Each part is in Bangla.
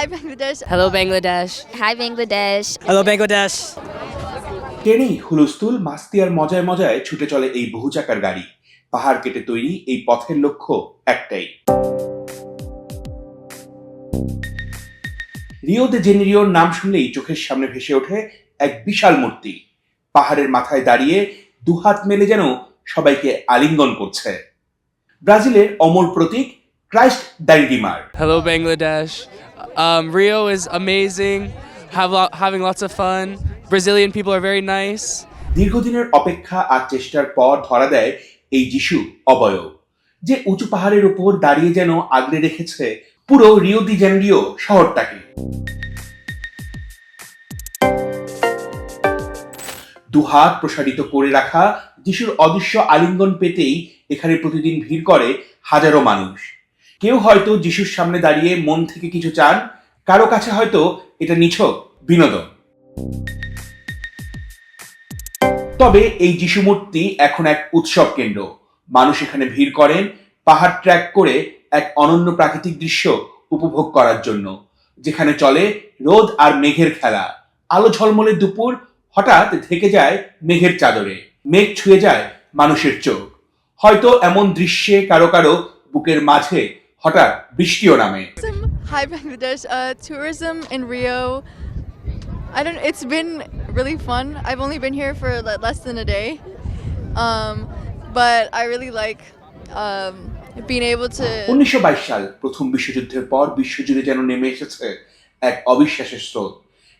Hi, Bangladesh. Hello, Bangladesh. Hi Bangladesh. Hello, Bangladesh. ট্রেনেই হুলস্থুল মাস্তি আর মজায় মজায় ছুটে চলে এই বহুচাকার গাড়ি পাহাড় কেটে তৈরি এই পথের লক্ষ্য একটাই রিও দে জেনেরিওর নাম শুনলেই চোখের সামনে ভেসে ওঠে এক বিশাল মূর্তি পাহাড়ের মাথায় দাঁড়িয়ে দুহাত মেলে যেন সবাইকে আলিঙ্গন করছে ব্রাজিলের অমর প্রতীক Christ Redeemer Hello, Bangladesh. Um, Rio is amazing. Have lo- having lots of fun. Brazilian people are very nice. দীর্ঘদিনের অপেক্ষা আর চেষ্টার পর ধরা দেয় এই যিশু অবয়ব যে উঁচু পাহাড়ের উপর দাঁড়িয়ে যেন আগলে রেখেছে পুরো রিও দি জেনেরিও শহরটাকে দুহাত প্রসারিত করে রাখা যিশুর অদৃশ্য আলিঙ্গন পেতেই এখানে প্রতিদিন ভিড় করে হাজারো মানুষ কেউ হয়তো যিশুর সামনে দাঁড়িয়ে মন থেকে কিছু চান, কারও কাছে হয়তো এটা নিছক বিনোদন। তবে এই যিশু মূর্তি এখন এক উৎসব কেন্দ্র। মানুষ এখানে ভিড় করেন, পাহাড় ট্র্যাক করে এক অনন্য প্রাকৃতিক দৃশ্য উপভোগ করার জন্য, যেখানে চলে রোদ আর মেঘের খেলা। আলো ঝলমলে দুপুর, হঠাৎ ঢেকে যায় মেঘের চাদরে। মেঘ ছুঁয়ে যায় মানুষের চোখ। হয়তো এমন দৃশ্যে কারও কারও বুকের মাঝে হঠাৎ বৃষ্টিও নামে Hi, Bangladesh. Uh, tourism in Rio. I don't. It's been really fun. I've only been here for le- less than a day, um, but I really like um, being able to. উনিশশো সাল প্রথম বিশ্বযুদ্ধের পর বিশ্বজুড়ে যেন নেমে এসেছে এক অবিশ্বাসের স্রোত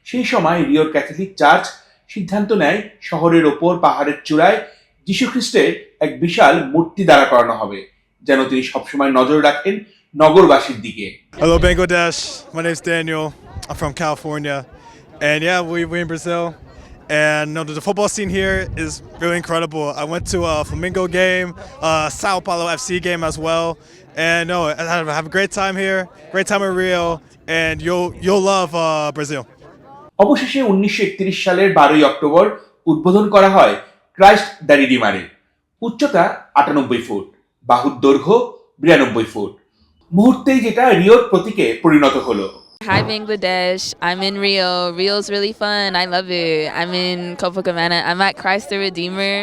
সেই সময় রিওর ক্যাথলিক চার্চ সিদ্ধান্ত নেয় শহরের ওপর পাহাড়ের চূড়ায় যীশুখ্রিস্টের এক বিশাল মূর্তি দাঁড়া করানো হবে যেন তিনি সবসময় নজর রাখেন নগরবাসীর দিকে Hello, Bangladesh. My name's Daniel. I'm from California. And yeah, we, we're in Brazil. And no, the football scene here is really incredible. I went to a Flamingo game, uh, Sao Paulo FC game as well. And no, I have, I have a great time here, great time in Rio, and you'll you'll love uh, Brazil. অবশেষে উনিশশো একত্রিশ সালের বারোই অক্টোবর উদ্বোধন করা হয় ক্রাইস্ট দ্য রিডিমারের উচ্চতা আটানব্বই ফুট বাহুর দৈর্ঘ্য বিরানব্বই ফুট মুহূর্তেই যেটা রিওর প্রতীকে পরিণত হলো Hi Bangladesh. I'm in Rio. Rio's really fun. I love it. I'm in Copacabana. I'm at Christ the Redeemer.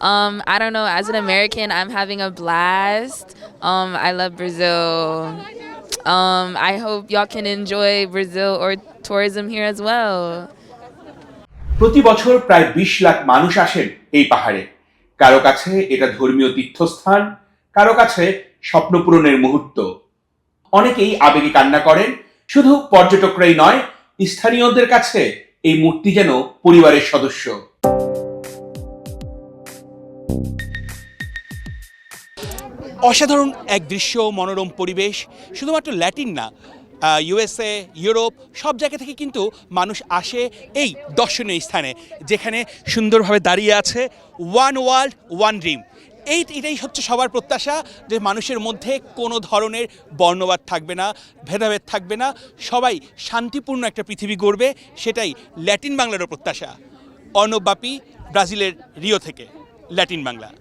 Um, I don't know. As an American, I'm having a blast. Um, I love Brazil. Um, I hope y'all can enjoy Brazil or tourism here as well. প্রতি বছর প্রায় বিশ লাখ মানুষ আসেন এই পাহাড়ে কারও কাছে এটা ধর্মীয় তীর্থস্থান কারও কাছে স্বপ্ন পূরণের মুহূর্ত। অনেকেই আবেগে কান্না করেন, শুধু পর্যটকরাই নয়, স্থানীয়দের কাছে এই মূর্তি যেন পরিবারের সদস্য। অসাধারণ এক দৃশ্য, মনোরম পরিবেশ, শুধুমাত্র ল্যাটিন না ইউএসএ ইউরোপ সব জায়গা থেকে কিন্তু মানুষ আসে এই দর্শনীয় স্থানে, যেখানে সুন্দরভাবে দাঁড়িয়ে আছে ওয়ান ওয়ার্ল্ড ওয়ান ড্রিম এই, এটাই হচ্ছে সবার প্রত্যাশা যে মানুষের মধ্যে কোনো ধরনের বর্ণবাদ থাকবে না, ভেদাভেদ থাকবে না, সবাই শান্তিপূর্ণ একটা পৃথিবী গড়বে, সেটাই ল্যাটিন বাংলারও প্রত্যাশা। অর্ণব ব্রাজিলের রিও থেকে, ল্যাটিন বাংলা।